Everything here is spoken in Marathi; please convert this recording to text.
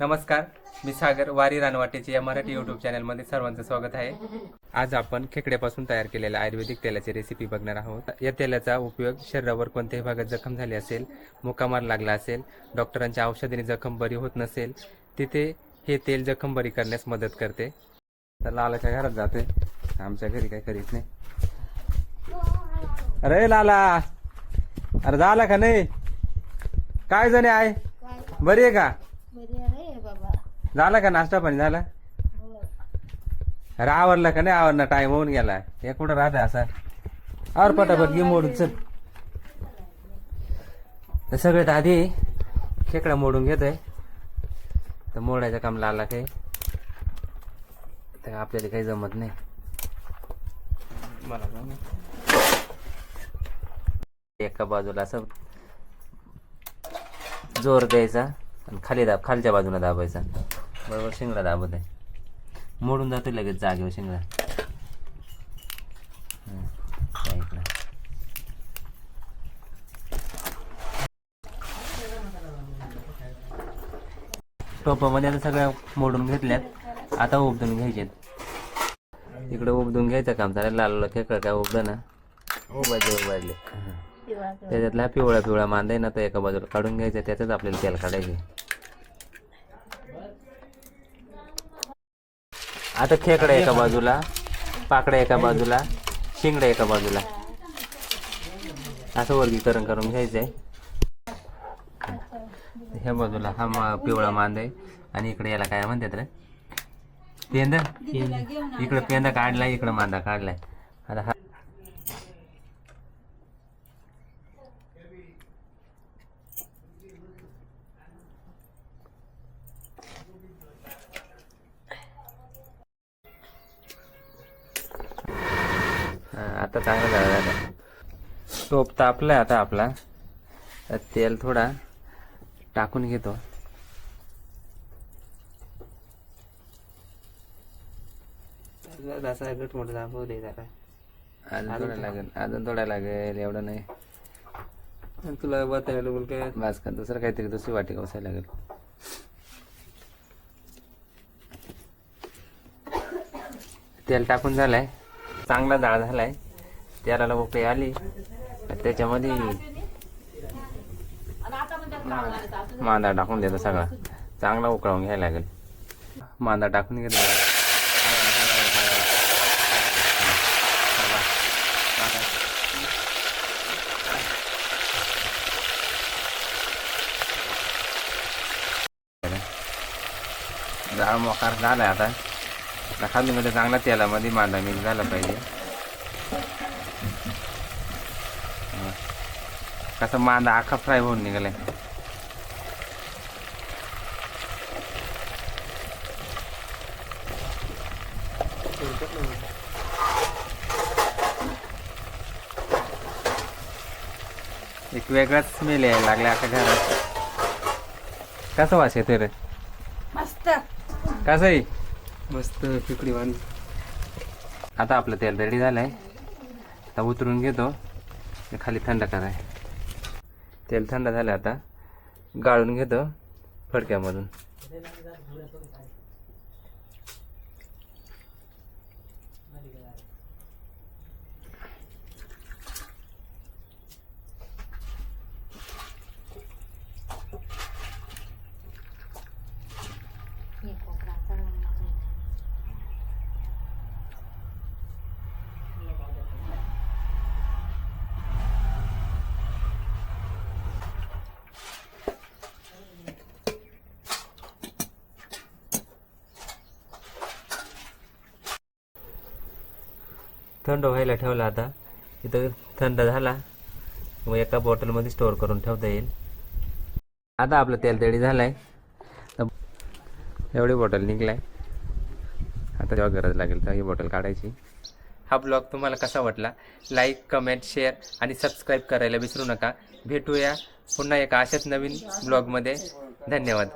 नमस्कार मी सागर वारी रानवाटेचे या मराठी यूट्यूब चॅनलमध्ये सर्वांचं स्वागत आहे. आज आपण खेकड्यापासून तयार केलेल्या आयुर्वेदिक तेलाची रेसिपी बघणार आहोत. या तेलाचा उपयोग शरीरावर कोणत्याही भागात जखम झाली असेल मुकामार लागला असेल डॉक्टरांच्या औषधाने जखम बरी होत नसेल तिथे हे तेल जखम बरी करण्यास मदत करते. तर लालाच्या घरात जाते. आमच्या घरी काही करीत नाही. अरे लाला अरे झाला का नाही? काय जणे आहे? बरी आहे का? झाला का नाश्ता पाणी झाला? हो. अरे आवरला का नाही? आवरला टाइम होऊन गेला. हे कुठं राहते असा? आवर पटापट घे मोडून चल. तर सगळ्यात आधी खेकडा मोडून घेतोय. तर मोडायचं काम लागला काही. तर आपल्याला काही जमत नाही. एका बाजूला असं जोर द्यायचा आणि खाली दाब खालच्या बाजूला दाबायचा. बरोबर शिंगडा दाबत आहे मोडून जातो लगेच जागेवर शिंगडा. टोपामध्ये आता सगळ्या मोडून घेतल्यात. आता उबदून घ्यायचेत. इकडे उबदून घ्यायचं काम झालं लाल खेकड काय उबद ना उभारले उभारले. त्याच्यातला पिवळा पिवळा मांदा आहे ना तो एका बाजूला काढून घ्यायचा त्याच्यात आपल्याला तेल काढायचे आता खेकडा एका बाजूला पाकड्या एका बाजूला शिंगडा एका बाजूला. असं वर्गीकरण करून घ्यायचंय. ह्या बाजूला हा मा- पिवळा मांदा आहे. आणि इकडे याला काय म्हणतात रे? पेंदा. इकडे पेंदा काढलाय इकडे मांदा काढलाय आता हा हा, आता चांगलं झालं आता. टोप तापलाय आता आपला. तर तेल थोडा टाकून घेतो. अजून थोडा लागेल. अजून थोडा लागेल एवढं नाही. तुला बतायला बोल काय? बस का दुसरं काहीतरी दुसरी वाटी कसायला लागेल. तेल टाकून झालंय. चांगला डाळ झालाय. तेराला उकळी आली. त्याच्यामध्ये मांदा टाकून देतो सगळा. चांगला उकळवून घ्यायला लागेल. मांदा टाकून घेतो डाळ मोकार झाला आता. खाली मध्ये म्हणजे चांगला तेलामध्ये मांदा मिक्स झाला पाहिजे. कसं मांदा आखा फ्राय होऊन निघालाय. एक वेगळाच स्मेल यायला लागला आता घरात. कसं वास येतोय रे? मस्त. कसं आहे? मस्त पिकडी वाणी. आता आपलं तेल रेडी झालंय. आता उतरून घेतो. आणि खाली थंड कराय. तेल थंड झालं आता. गाळून घेतो फडक्यामधून. थंड व्हायला ठेवला आता. इथं थंड झाला. मग एका बॉटलमध्ये स्टोअर करून ठेवता येईल. आता आपलं तेल तेडी झालंय. आहे एवढी बॉटल निघलाय. आता जेव्हा गरज लागेल तेव्हा ही बॉटल काढायची. हा ब्लॉग तुम्हाला कसा वाटला? लाईक कमेंट शेअर आणि सबस्क्राईब करायला विसरू नका. भेटूया पुन्हा एका अशाच नवीन ब्लॉगमध्ये. धन्यवाद.